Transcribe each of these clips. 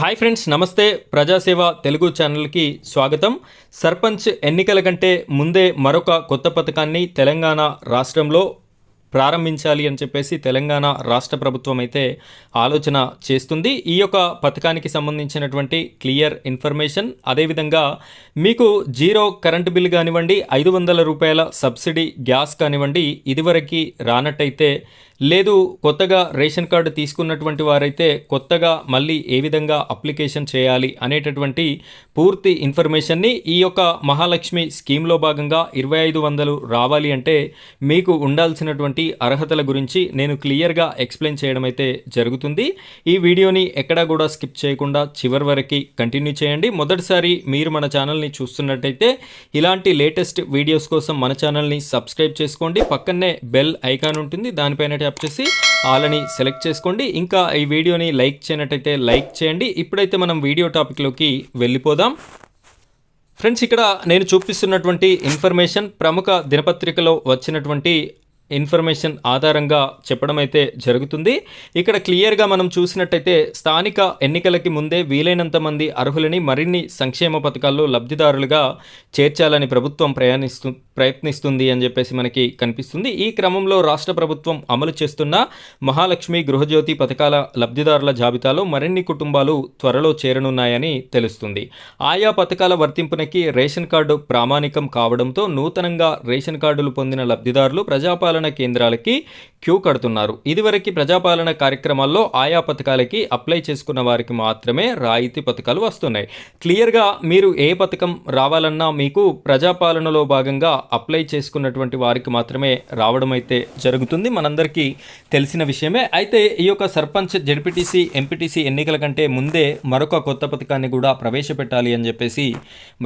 Hi friends నమస్తే. ప్రజాసేవ తెలుగు ఛానల్కి స్వాగతం. సర్పంచ్ ఎన్నికల కంటే ముందే మరొక కొత్త పథకాన్ని తెలంగాణ రాష్ట్రంలో ప్రారంభించాలి అని చెప్పేసి తెలంగాణ రాష్ట్ర ప్రభుత్వం అయితే ఆలోచన చేస్తుంది. ఈ యొక్క పథకానికి సంబంధించినటువంటి క్లియర్ ఇన్ఫర్మేషన్ అదేవిధంగా మీకు జీరో కరెంటు బిల్ కానివ్వండి ఐదు వందల రూపాయల సబ్సిడీ గ్యాస్ కానివ్వండి ఇదివరకు రానట్టయితే లేదు కొత్తగా రేషన్ కార్డు తీసుకున్నటువంటి వారైతే కొత్తగా మళ్ళీ ఏ విధంగా అప్లికేషన్ చేయాలి అనేటటువంటి పూర్తి ఇన్ఫర్మేషన్ని ఈ యొక్క మహాలక్ష్మి స్కీమ్లో భాగంగా ఇరవై ఐదు వందలు రావాలి అంటే మీకు ఉండాల్సినటువంటి అర్హతల గురించి నేను క్లియర్గా ఎక్స్ప్లెయిన్ చేయడం అయితే జరుగుతుంది. ఈ వీడియోని ఎక్కడా కూడా స్కిప్ చేయకుండా చివరి వరకు కంటిన్యూ చేయండి. మొదటిసారి మీరు మన ఛానల్ని చూస్తున్నట్టయితే ఇలాంటి లేటెస్ట్ వీడియోస్ కోసం మన ఛానల్ని సబ్స్క్రైబ్ చేసుకోండి. పక్కనే బెల్ ఐకాన్ ఉంటుంది. దానిపైన ట్యాప్ చేసి ఆల్ అని సెలెక్ట్ చేసుకోండి. ఇంకా ఈ వీడియోని లైక్ చేయనట్టయితే లైక్ చేయండి. ఇప్పుడైతే మనం వీడియో టాపిక్లోకి వెళ్ళిపోదాం. ఫ్రెండ్స్ ఇక్కడ నేను చూపిస్తున్నటువంటి ఇన్ఫర్మేషన్ ప్రముఖ దినపత్రికలో వచ్చినటువంటి ఇన్ఫర్మేషన్ ఆధారంగా చెప్పడం అయితే జరుగుతుంది. ఇక్కడ క్లియర్గా మనం చూసినట్టయితే స్థానిక ఎన్నికలకి ముందే వీలైనంత మంది అర్హులని మరిన్ని సంక్షేమ పథకాల్లో లబ్ధిదారులుగా చేర్చాలని ప్రభుత్వం ప్రయాణిస్తూ ప్రయత్నిస్తుంది అని చెప్పేసి మనకి కనిపిస్తుంది. ఈ క్రమంలో రాష్ట్ర ప్రభుత్వం అమలు చేస్తున్న మహాలక్ష్మి గృహజ్యోతి పథకాల లబ్ధిదారుల జాబితాలో మరిన్ని కుటుంబాలు త్వరలో చేరనున్నాయని తెలుస్తుంది. ఆయా పథకాల వర్తింపునకి రేషన్ కార్డు ప్రామాణికం కావడంతో నూతనంగా రేషన్ కార్డులు పొందిన లబ్ధిదారులు ప్రజాపాలన కేంద్రాలకి క్యూ కడుతున్నారు. ఇదివరకు ప్రజాపాలన కార్యక్రమాల్లో ఆయా పథకాలకి అప్లై చేసుకున్న వారికి మాత్రమే రాయితీ పథకాలు వస్తున్నాయి. క్లియర్గా మీరు ఏ పథకం రావాలన్నా మీకు ప్రజాపాలనలో భాగంగా అప్లై చేసుకున్నటువంటి వారికి మాత్రమే రావడం అయితే జరుగుతుంది. మనందరికీ తెలిసిన విషయమే. అయితే ఈ యొక్క సర్పంచ్ జడ్పీటీసీ ఎంపీటీసీ ఎన్నికల కంటే ముందే మరొక కొత్త పథకాన్ని కూడా ప్రవేశపెట్టాలి అని చెప్పేసి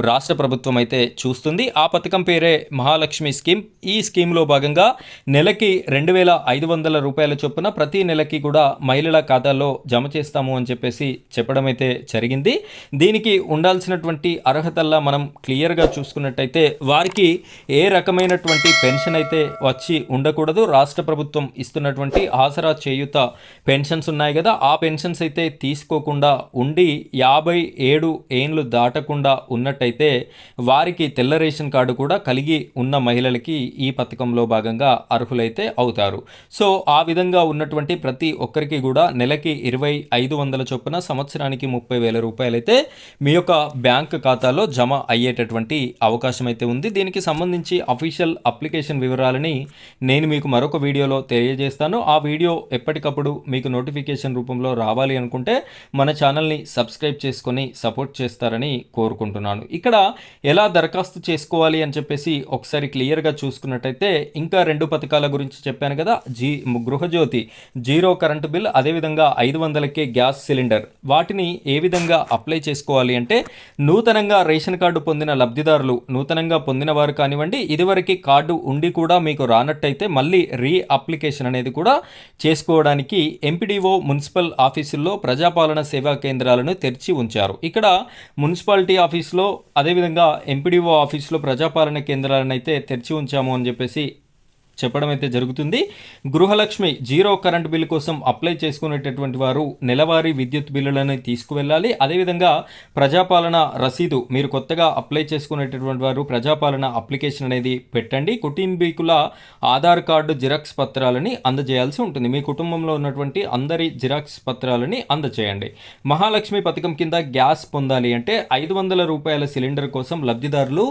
రాష్ట్ర ప్రభుత్వం అయితే చూస్తుంది. ఆ పథకం పేరే మహాలక్ష్మి స్కీమ్. ఈ స్కీమ్లో భాగంగా నెలకి రెండు వేల ఐదు వందల రూపాయల చొప్పున ప్రతి నెలకి కూడా మహిళల ఖాతాల్లో జమ చేస్తాము అని చెప్పేసి చెప్పడం అయితే జరిగింది. దీనికి ఉండాల్సినటువంటి అర్హతల్లా మనం క్లియర్గా చూసుకున్నట్టయితే వారికి ఏ రకమైనటువంటి పెన్షన్ అయితే వచ్చి ఉండకూడదు రాష్ట్ర ప్రభుత్వం ఇస్తున్నటువంటి ఆసరా చేయుత పెన్షన్స్ ఉన్నాయి కదా ఆ పెన్షన్స్ అయితే తీసుకోకుండా ఉండి యాభై ఏడు ఏండ్లు దాటకుండా ఉన్నట్టయితే వారికి తెల్ల రేషన్ కార్డు కూడా కలిగి ఉన్న మహిళలకి ఈ పథకంలో భాగంగా అర్హులైతే అవుతారు. సో ఆ విధంగా ఉన్నటువంటి ప్రతి ఒక్కరికి కూడా నెలకి ఇరవై ఐదు వందల చొప్పున సంవత్సరానికి ముప్పై వేల రూపాయలైతే మీ యొక్క బ్యాంక్ ఖాతాలో జమ అయ్యేటటువంటి అవకాశం అయితే ఉంది. దీనికి సంబంధించి అఫీషియల్ అప్లికేషన్ వివరాలని నేను మీకు మరొక వీడియోలో తెలియజేస్తాను. ఆ వీడియో ఎప్పటికప్పుడు మీకు నోటిఫికేషన్ రూపంలో రావాలి అనుకుంటే మన ఛానల్ని సబ్స్క్రైబ్ చేసుకొని సపోర్ట్ చేస్తారని కోరుకుంటున్నాను. ఇక్కడ ఎలా దరఖాస్తు చేసుకోవాలి అని చెప్పేసి ఒకసారి క్లియర్గా చూసుకున్నట్టయితే ఇంకా రెండు పథకాలు గురించి చెప్పాను కదా జీ గృహజ్యోతి. జీరో కరెంటు బిల్ అదేవిధంగా ఐదు వందలకే గ్యాస్ సిలిండర్. వాటిని ఏ విధంగా అప్లై చేసుకోవాలి అంటే నూతనంగా రేషన్ కార్డు పొందిన లబ్ధిదారులు నూతనంగా పొందిన వారు కానివ్వండి ఇదివరకు కార్డు ఉండి కూడా మీకు రానట్టయితే మళ్ళీ రీ అప్లికేషన్ అనేది కూడా చేసుకోవడానికి ఎంపీడీఓ మున్సిపల్ ఆఫీసుల్లో ప్రజాపాలన సేవా కేంద్రాలను తెరిచి ఉంచారు. ఇక్కడ మున్సిపాలిటీ ఆఫీస్లో అదేవిధంగా ఎంపీడీఓ ఆఫీస్లో ప్రజాపాలన కేంద్రాలను అయితే తెరిచి ఉంచాము అని చెప్పేసి చెప్పడం అయితే జరుగుతుంది. గృహలక్ష్మి జీరో కరెంట్ బిల్లు కోసం అప్లై చేసుకునేటటువంటి వారు నెలవారీ విద్యుత్ బిల్లులను తీసుకువెళ్ళాలి. అదేవిధంగా ప్రజాపాలన రసీదు మీరు కొత్తగా అప్లై చేసుకునేటటువంటి వారు ప్రజాపాలన అప్లికేషన్ అనేది పెట్టండి. కుటుంబీకుల ఆధార్ కార్డు జిరాక్స్ పత్రాలని అందజేయాల్సి ఉంటుంది. మీ కుటుంబంలో ఉన్నటువంటి అందరి జిరాక్స్ పత్రాలని అందజేయండి. మహాలక్ష్మి పథకం కింద గ్యాస్ పొందాలి అంటే ఐదు వందల రూపాయల సిలిండర్ కోసం లబ్ధిదారులు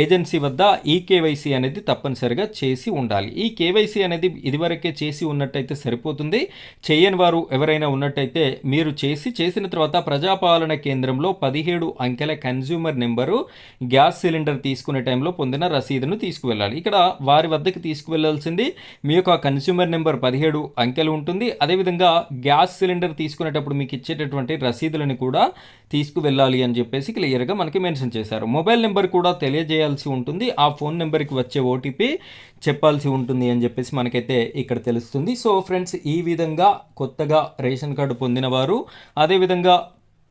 ఏజెన్సీ వద్ద ఈ కేవైసీ అనేది తప్పనిసరిగా చేసి ఉండాలి. ఈ కేవైసీ అనేది ఇదివరకే చేసి ఉన్నట్టయితే సరిపోతుంది. చేయని వారు ఎవరైనా ఉన్నట్టయితే మీరు చేసి చేసిన తర్వాత ప్రజాపాలన కేంద్రంలో పదిహేడు అంకెల కన్జ్యూమర్ నెంబరు గ్యాస్ సిలిండర్ తీసుకునే టైంలో పొందిన రసీదును తీసుకువెళ్ళాలి. ఇక్కడ వారి వద్దకు తీసుకువెళ్ళాల్సింది మీ యొక్క కన్స్యూమర్ నెంబర్ పదిహేడు అంకెలు ఉంటుంది. అదేవిధంగా గ్యాస్ సిలిండర్ తీసుకునేటప్పుడు మీకు ఇచ్చేటటువంటి రసీదులను కూడా తీసుకువెళ్ళాలి అని చెప్పేసి క్లియర్గా మనకి మెన్షన్ చేశారు. మొబైల్ నెంబర్ కూడా తెలియజేయాల్సి ఉంటుంది. ఆ ఫోన్ నెంబర్కి వచ్చే ఓటీపీ చెప్పాల్సి ఉంటుంది అని చెప్పేసి మనకైతే ఇక్కడ తెలుస్తుంది. సో ఫ్రెండ్స్ ఈ విధంగా కొత్తగా రేషన్ కార్డు పొందిన వారు అదేవిధంగా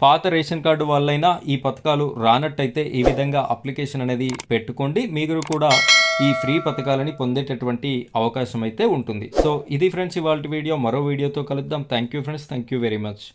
పాత రేషన్ కార్డు వాళ్ళైనా ఈ పథకాలు రానట్టయితే ఈ విధంగా అప్లికేషన్ అనేది పెట్టుకోండి. మీరు కూడా ఈ ఫ్రీ పథకాలని పొందేటటువంటి అవకాశం అయితే ఉంటుంది. సో ఇది ఫ్రెండ్స్ ఇవాళ వీడియో. మరో వీడియోతో కలుద్దాం. Thank you friends thank you very much